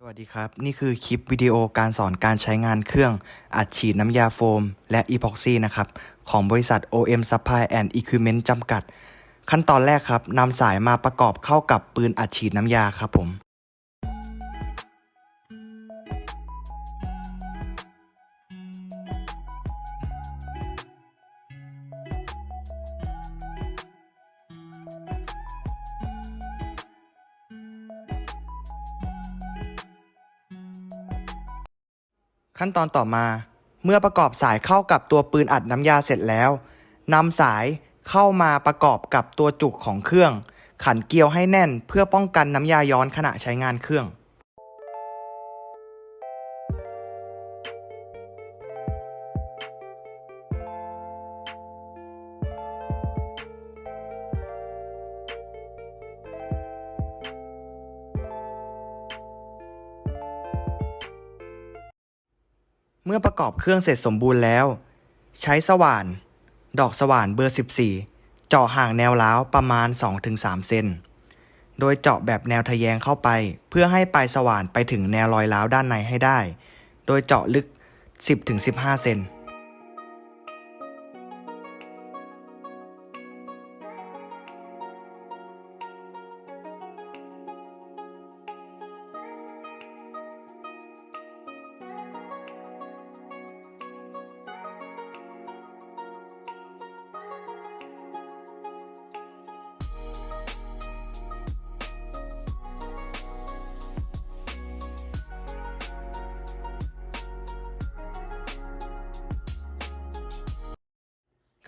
สวัสดีครับ นี่คือคลิปวิดีโอการสอนการใช้งานเครื่องอัดฉีดน้ำยาโฟม และอีพ็อกซี่นะครับ ของบริษัท OM Supply and Equipment จำกัด ขั้นตอนแรกครับนำสายมาประกอบเข้ากับปืนอัดฉีดน้ำยาครับผม ขั้นตอนต่อมา เมื่อประกอบสายเข้ากับตัวปืนอัดน้ำยาเสร็จแล้วนำสายเข้ามาประกอบกับตัวจุกของเครื่อง ขันเกลียวให้แน่นเพื่อป้องกันน้ำยาย้อนขณะใช้งานเครื่อง เมื่อประกอบเครื่องเสร็จสมบูรณ์แล้ว ใช้สว่าน ดอกสว่านเบอร์ 14 เจาะห่างแนวล้าวประมาณ 2-3 เซน โดยเจาะแบบแนวทะแยงเข้าไป เพื่อให้ปลายสว่านไปถึงแนวรอยล้าวด้านในให้ได้ โดยเจาะลึก 10-15 เซน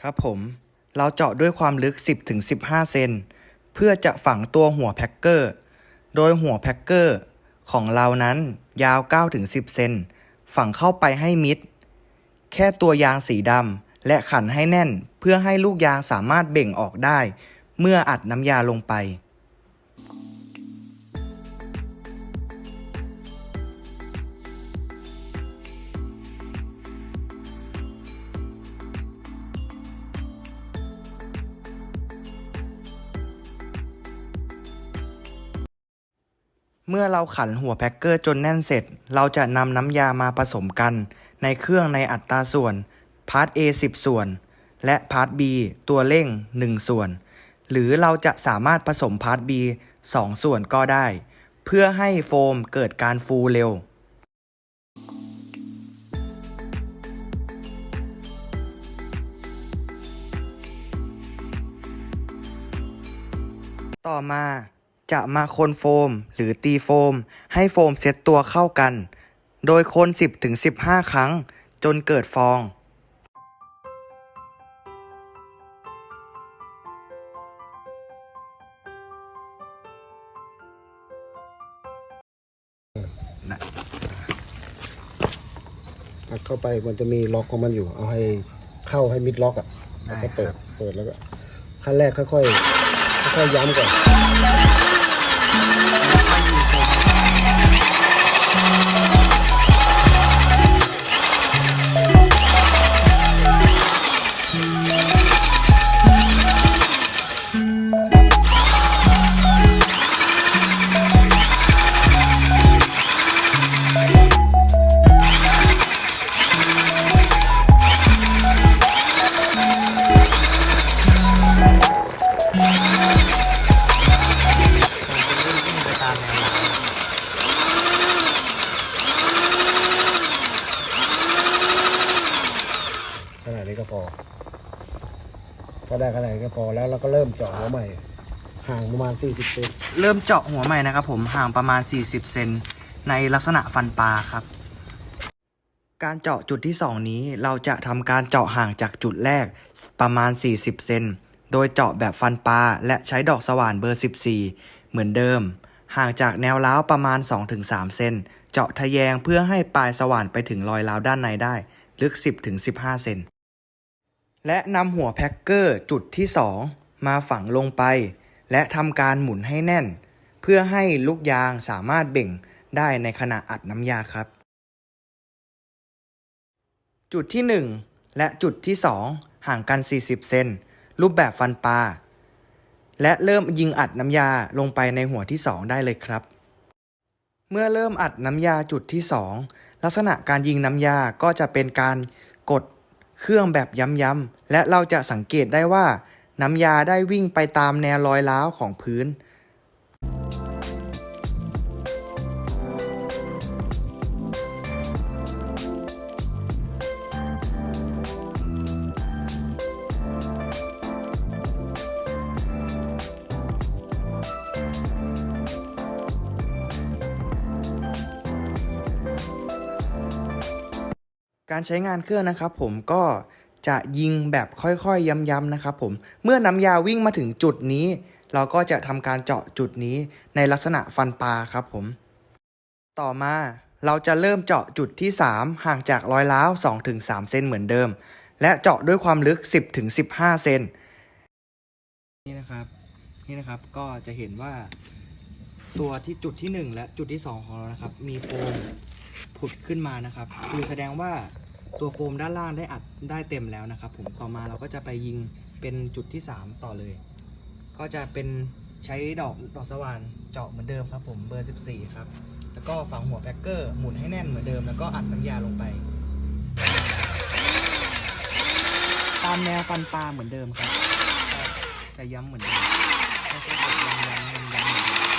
ครับผม เราเจาะด้วยความลึก 10-15 เซนเพื่อจะฝังตัวหัวแพ็กเกอร์ โดยหัวแพ็กเกอร์ของเรานั้นยาว 9-10 เซนฝังเข้าไปให้มิด แค่ตัวยางสีดำและขันให้แน่นเพื่อให้ลูกยางสามารถเบ่งออกได้ เมื่ออัดน้ำยาลงไป เมื่อเราขันหัวแพ็กเกอร์จนแน่นเสร็จ เราจะนำน้ำยามาผสมกัน ในเครื่องในอัตราส่วนพาร์ท A 10 ส่วน และพาร์ท B ตัวเร่ง 1 ส่วน หรือเราจะสามารถผสมพาร์ท B 2 ส่วนก็ได้ เพื่อให้โฟมเกิดการฟูเร็วต่อมา จะมาคนโฟมหรือตีโฟม ให้โฟมเซ็ตตัวเข้ากัน โดยคน 10-15 ครั้ง จนเกิดฟองอัดเข้าไปมันจะมีล็อกของมันอยู่ เอาให้เข้าให้มิดล็อกอะได้แล้วก็เปิครัดบเปิดแล้วก็ขั้นแรกค่อยๆ ค่อยๆย้ำก่อน Thank you. ก็ได้ขนาดนี้ก็พอแล้วเราก็เริ่มเจาะหัวใหม่ ห่างประมาณ 40เซนเริ่มเจาะหัวใหม่นะครับผมห่างประมาณ 40 เซนในลักษณะฟันปลาครับ การเจาะจุดที่ 2 นี้เราจะทำการเจาะห่างจากจุดแรกประมาณ 40 เซนโดยเจาะแบบฟันปลาและใช้ดอกสว่านเบอร์ 14 เหมือนเดิม ห่างจากแนวล้าวประมาณ 2-3 เซนเจาะทะแยงเพื่อให้ปลายสว่านไปถึงรอยล้าวด้านในได้ ลึก 10-15 เซน และนำหัวแพ็กเกอร์จุดที่ 2 มาฝังลงไป และทำการหมุนให้แน่น เพื่อให้ลูกยางสามารถเบ่งได้ในขณะอัดน้ำยาครับ จุดที่ 1 และจุดที่ 2 ห่างกัน 40 เซนรูปแบบฟันปลาและเริ่มยิงอัดน้ำยาลงไปในหัวที่ 2 ได้เลยครับ เมื่อเริ่มอัดน้ำยาจุดที่ 2 ลักษณะการยิงน้ำยาก็จะเป็นการกด เครื่องแบบย้ำๆและเราจะสังเกตได้ว่าน้ำยาได้วิ่งไปตามแนวรอยร้าวของพื้น การใช้งานเครื่องนะครับผมก็จะยิงแบบค่อยๆ ย้ำๆนะครับผม เมื่อน้ำยาวิ่งมาถึงจุดนี้ เราก็จะทำการเจาะจุดนี้ในลักษณะฟันปลาครับผม ต่อมาเราจะเริ่มเจาะจุดที่ 3 ห่างจากรอยร้าว2-3 เซนเหมือนเดิม และเจาะด้วยความลึก 10-15 เซนนี่นะครับ นี่นะครับก็จะเห็นว่า ตัวที่จุดที่ 1 และจุดที่ 2 ของเรานะครับ มีโฟมผุดขึ้นมานะครับ คือแสดงว่า ตัวโฟมด้านล่างได้อัดได้เต็มแล้วนะครับผมต่อมาเราก็จะไปยิงเป็นจุดที่ 3 ต่อเลย ก็จะเป็นใช้ดอกดอกสว่านเจาะเหมือนเดิมครับผมเบอร์ 14 ครับ แล้วก็ฝังหัวแพ็กเกอร์หมุนให้แน่นเหมือนเดิม แล้วก็อัดน้ำยาลงไป ตามแนวฟันปลาเหมือนเดิมครับ จะย้ำเหมือนเดิมไม่ใช่กดย้ำย้ำย้ำย้ำเหมือนเดิม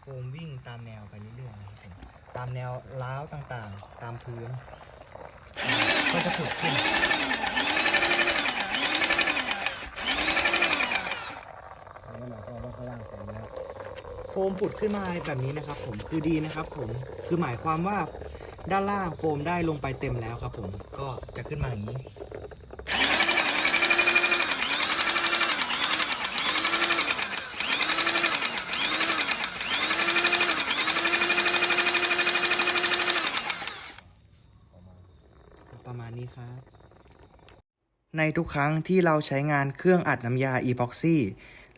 โฟมวิ่งตามแนวไปเรื่อยๆนะครับผมตามแนวล้าวต่างๆ ตามพื้น ก็จะผุดขึ้น แล้วหมายความว่าข้างล่างเต็มแล้วโฟมผุดขึ้นมาแบบนี้นะครับ ผมคือดีนะครับ ผมคือหมายความว่าด้านล่างโฟมได้ลงไปเต็มแล้วครับ ผมก็จะขึ้นมาอย่างนี้ ประมาณนี้ครับ ในทุกครั้งที่เราใช้งานเครื่องอัดน้ำยาอีพ็อกซี่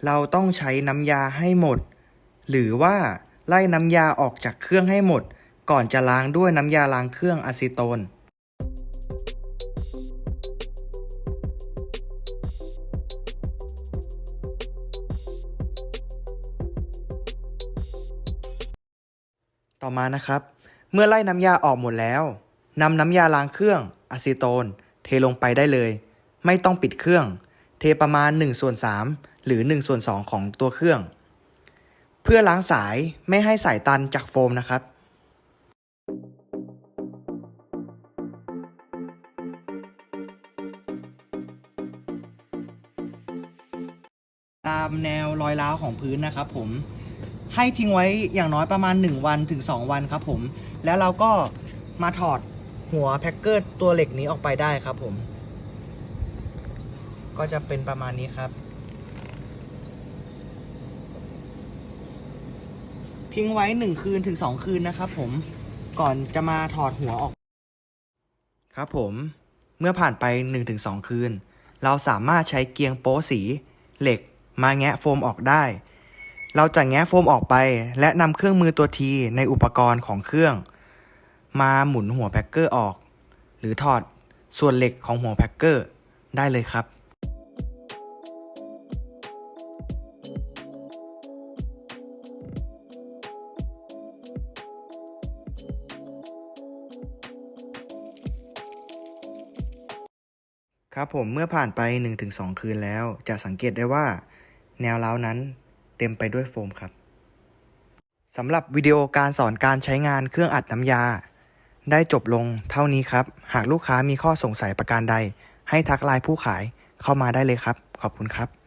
เราต้องใช้น้ำยาให้หมด หรือว่าไล่น้ำยาออกจากเครื่องให้หมด ก่อนจะล้างด้วยน้ำยาล้างเครื่องอะซิโตนต่อมานะครับ เมื่อไล่น้ำยาออกหมดแล้วนำน้ำยาล้างเครื่องอะซิโตน เทลงไปได้เลย ไม่ต้องปิดเครื่อง เทประมาณ1ส่วน3หรือ1ส่วน2ของตัวเครื่อง เพื่อล้างสายไม่ให้สายตันจากโฟมนะครับตามแนวรอยร้าวของพื้นนะครับผมให้ทิ้งไว้อย่างน้อยประมาณ 1 วันถึง 2 วันครับผม แล้วเราก็มาถอดหัวแพ็กเกอร์ตัวเหล็กนี้ออกไปได้ครับผม ก็จะเป็นประมาณนี้ครับ ทิ้งไว้ 1 คืนถึง 2 คืนนะครับผมก่อนจะมาถอดหัวออก ครับผมเมื่อผ่านไป 1-2 คืน เราสามารถใช้เกียงโป๊สีเหล็กมาแงะโฟมออกได้ เราจะแงะโฟมออกไป และนำเครื่องมือตัวทีในอุปกรณ์ของเครื่อง มาหมุนหัวแพ็กเกอร์ออก หรือถอดส่วนเหล็กของหัวแพ็กเกอร์ได้เลยครับ ครับผมเมื่อผ่านไป 1-2 คืนแล้ว จะสังเกตได้ว่า แนวเล้านั้นเต็มไปด้วยโฟมครับสำหรับวิดีโอการสอนการใช้งานเครื่องอัดน้ำยา ได้จบลงเท่านี้ครับ หากลูกค้ามีข้อสงสัยประการใด ให้ทักไลน์ผู้ขายเข้ามาได้เลยครับ ขอบคุณครับ